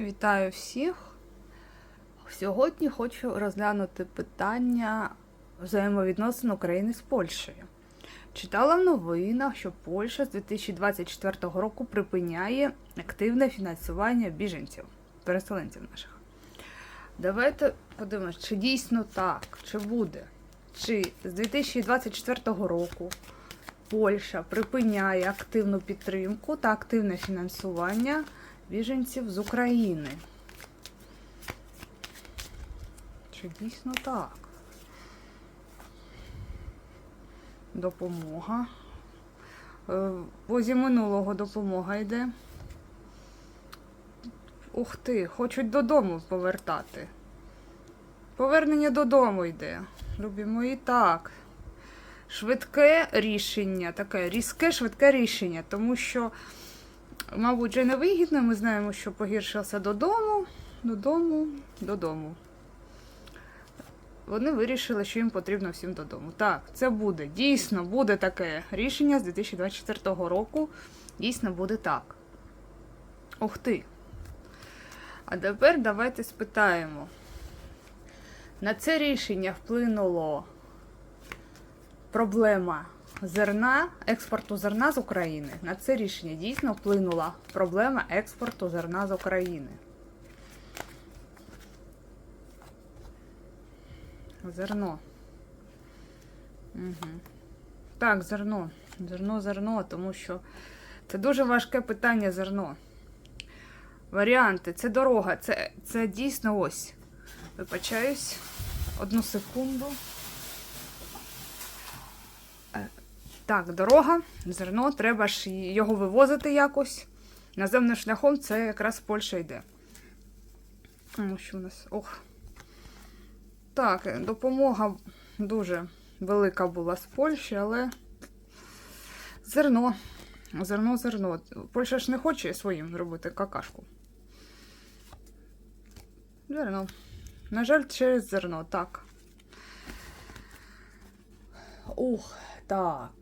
Вітаю всіх. Сьогодні хочу розглянути питання взаємовідносин України з Польщею. Читала в новинах, що Польща з 2024 року припиняє активне фінансування біженців, переселенців наших. Давайте подивимось, чи дійсно так, чи буде. Чи з 2024 року Польща припиняє активну підтримку та активне фінансування біженців з України. Чи дійсно так? Допомога. Е, возі минулого допомога йде. Ух ти, хочуть додому повертати. Повернення додому йде. Любі мої так. Швидке рішення, таке різке, швидке рішення, тому що мабуть, вже невигідно. Ми знаємо, що погіршився додому, додому, додому. Вони вирішили, що їм потрібно всім додому. Так, це буде. Дійсно, буде таке рішення з 2024 року. Дійсно буде так. Ух ти. А тепер давайте спитаємо. На це рішення вплинуло проблема зерна, експорту зерна з України. На це рішення дійсно вплинула проблема експорту зерна з України. Зерно. Угу. Так, зерно. Зерно, зерно, тому що це дуже важке питання зерно. Варіанти, це дорога, це, це дійсно ось. Вибачаюсь. Одну секунду. Так, дорога, зерно, треба ж його вивозити якось. Наземним шляхом це якраз Польща йде. О, що у нас? Ох. Так, допомога дуже велика була з Польщі, але зерно. Зерно, зерно. Польща ж не хоче своїм робити какашку. Зерно. На жаль, через зерно, так. Ух, так.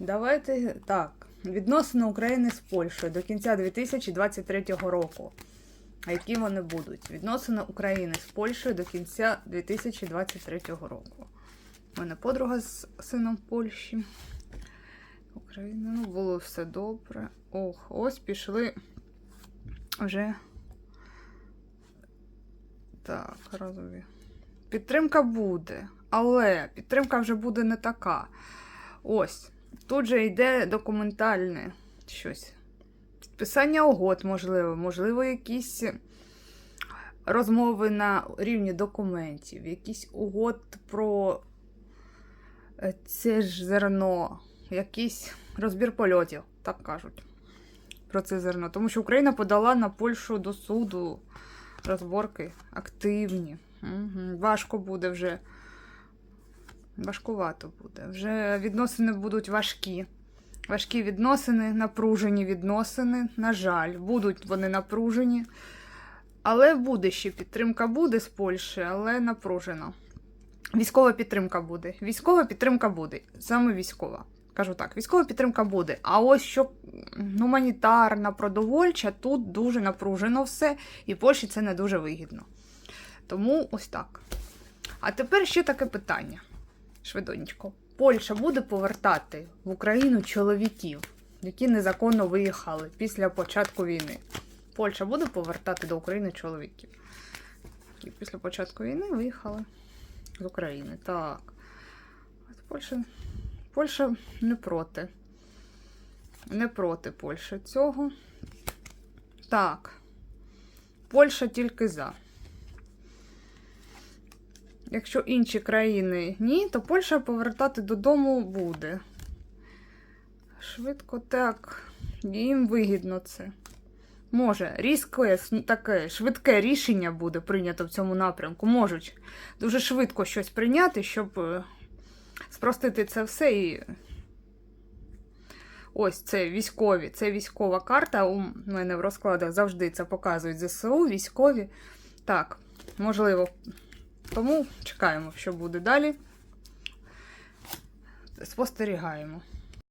Давайте так. Відносини України з Польщею до кінця 2023 року. А які вони будуть? Відносини України з Польщею до кінця 2023 року. У мене подруга з сином Польщі. Україна, ну, було все добре. Ох, ось пішли вже. Так, розумію. Підтримка буде, але підтримка вже буде не така. Ось. Тут же йде документальне щось. Підписання угод, можливо, можливо, якісь розмови на рівні документів, якісь угод про е, це ж зерно, якийсь розбір польотів, так кажуть. Про це зерно. Тому що Україна подала на Польщу до суду розборки активні. Угу. Важко буде вже. Важкувато буде. Вже відносини будуть важкі. Важкі відносини, напружені відносини. На жаль, будуть вони напружені. Але буде ще підтримка буде з Польщі, але напружено. Військова підтримка буде. Військова підтримка буде. Саме військова. Кажу так, військова підтримка буде. А ось що гуманітарна, продовольча, тут дуже напружено все, і Польщі це не дуже вигідно. Тому ось так. А тепер ще таке питання. Швидонечко. Польща буде повертати в Україну чоловіків, які незаконно виїхали після початку війни. Польща буде повертати до України чоловіків. Які після початку війни виїхали з України. Так. От Польща, Польща не проти. Не проти Польщі цього. Так. Польща тільки за. Якщо інші країни ні, то Польща повертати додому буде. Швидко так. Їм вигідно це. Може, різке, таке швидке рішення буде прийнято в цьому напрямку. Можуть дуже швидко щось прийняти, щоб е, спростити це все і. Ось це військові, це військова карта. У мене в розкладах завжди це показують ЗСУ, військові. Так, можливо. Тому чекаємо, що буде далі. Спостерігаємо.